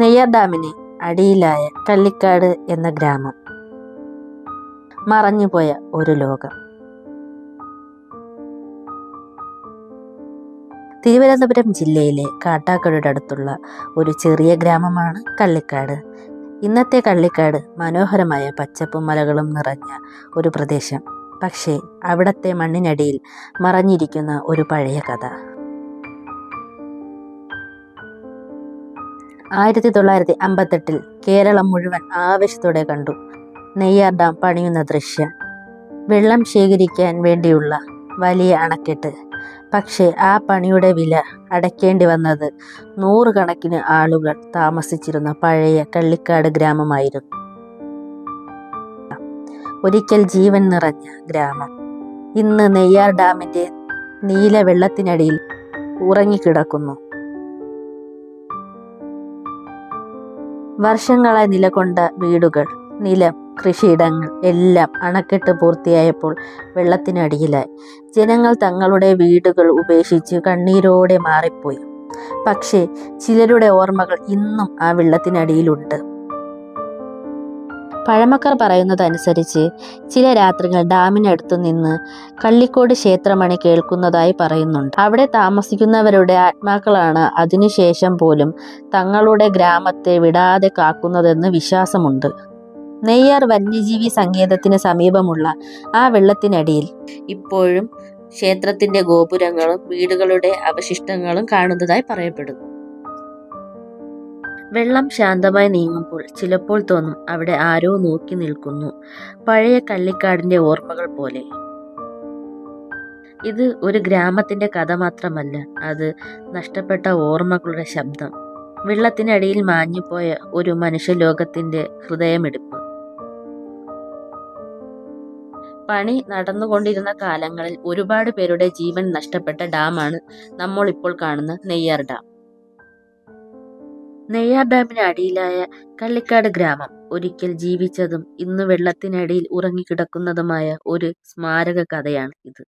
നെയ്യാർ ഡാമിന് അടിയിലായ കള്ളിക്കാട് എന്ന ഗ്രാമം. മറഞ്ഞുപോയ ഒരു ലോകം. തിരുവനന്തപുരം ജില്ലയിലെ കാട്ടാക്കടയുടെ അടുത്തുള്ള ഒരു ചെറിയ ഗ്രാമമാണ് കള്ളിക്കാട്. ഇന്നത്തെ കള്ളിക്കാട് മനോഹരമായ പച്ചപ്പും മലകളും നിറഞ്ഞ ഒരു പ്രദേശം. പക്ഷേ അവിടത്തെ മണ്ണിനടിയിൽ മറഞ്ഞിരിക്കുന്ന ഒരു പഴയ കഥ. ആയിരത്തി തൊള്ളായിരത്തി അമ്പത്തെട്ടിൽ കേരളം മുഴുവൻ ആവേശത്തോടെ കണ്ടു. നെയ്യാർ ഡാം പണിയുന്ന ദൃശ്യം. വെള്ളം ശേഖരിക്കാൻ വേണ്ടിയുള്ള വലിയ അണക്കെട്ട്. പക്ഷേ ആ പണിയുടെ വില അടയ്ക്കേണ്ടി വന്നത് നൂറുകണക്കിന് ആളുകൾ താമസിച്ചിരുന്ന പഴയ കള്ളിക്കാട് ഗ്രാമമായിരുന്നു. ഒരിക്കൽ ജീവൻ നിറഞ്ഞ ഗ്രാമം. ഇന്ന് നെയ്യാർ ഡാമിന്റെ നീല വെള്ളത്തിനടിയിൽ ഉറങ്ങിക്കിടക്കുന്നു. വർഷങ്ങളായി നിലകൊണ്ട വീടുകൾ നിലം കൃഷിയിടങ്ങൾ എല്ലാം അണക്കെട്ട് പൂർത്തിയായപ്പോൾ വെള്ളത്തിനടിയിലായി. ജനങ്ങൾ തങ്ങളുടെ വീടുകൾ ഉപേക്ഷിച്ച് കണ്ണീരോടെ മാറിപ്പോയി. പക്ഷേ ചിലരുടെ ഓർമ്മകൾ ഇന്നും ആ വെള്ളത്തിനടിയിലുണ്ട്. പഴമക്കാർ പറയുന്നതനുസരിച്ച് ചില രാത്രികൾ ഡാമിനടുത്തു നിന്ന് കള്ളിക്കോട് ക്ഷേത്രമണി കേൾക്കുന്നതായി പറയുന്നുണ്ട്. അവിടെ താമസിക്കുന്നവരുടെ ആത്മാക്കളാണ് അതിനുശേഷം പോലും തങ്ങളുടെ ഗ്രാമത്തെ വിടാതെ കാക്കുന്നതെന്ന് വിശ്വാസമുണ്ട്. നെയ്യാർ വന്യജീവി സങ്കേതത്തിന് സമീപമുള്ള ആ വെള്ളത്തിനടിയിൽ ഇപ്പോഴും ക്ഷേത്രത്തിന്റെ ഗോപുരങ്ങളും വീടുകളുടെ അവശിഷ്ടങ്ങളും കാണുന്നതായി പറയപ്പെടുന്നു. വെള്ളം ശാന്തമായി നീങ്ങുമ്പോൾ ചിലപ്പോൾ തോന്നും അവിടെ ആരോ നോക്കി നിൽക്കുന്നു. പഴയ കള്ളിക്കാടിന്റെ ഓർമ്മകൾ പോലെ. ഇത് ഒരു ഗ്രാമത്തിന്റെ കഥ മാത്രമല്ല അത് നഷ്ടപ്പെട്ട ഓർമ്മകളുടെ ശബ്ദം. വെള്ളത്തിനടിയിൽ മാഞ്ഞുപോയ ഒരു മനുഷ്യലോകത്തിന്റെ ഹൃദയമെടുപ്പ്. പണി നടന്നുകൊണ്ടിരുന്ന കാലങ്ങളിൽ ഒരുപാട് പേരുടെ ജീവൻ നഷ്ടപ്പെട്ട ഡാമാണ് നമ്മൾ ഇപ്പോൾ കാണുന്ന നെയ്യാർ ഡാം. നെയ്യാർ ഡാമിന് അടിയിലായ കള്ളിക്കാട് ഗ്രാമം ഒരിക്കൽ ജീവിച്ചതും ഇന്ന് വെള്ളത്തിനടിയിൽ ഉറങ്ങിക്കിടക്കുന്നതുമായ ഒരു സ്മാരക കഥയാണ് ഇത്.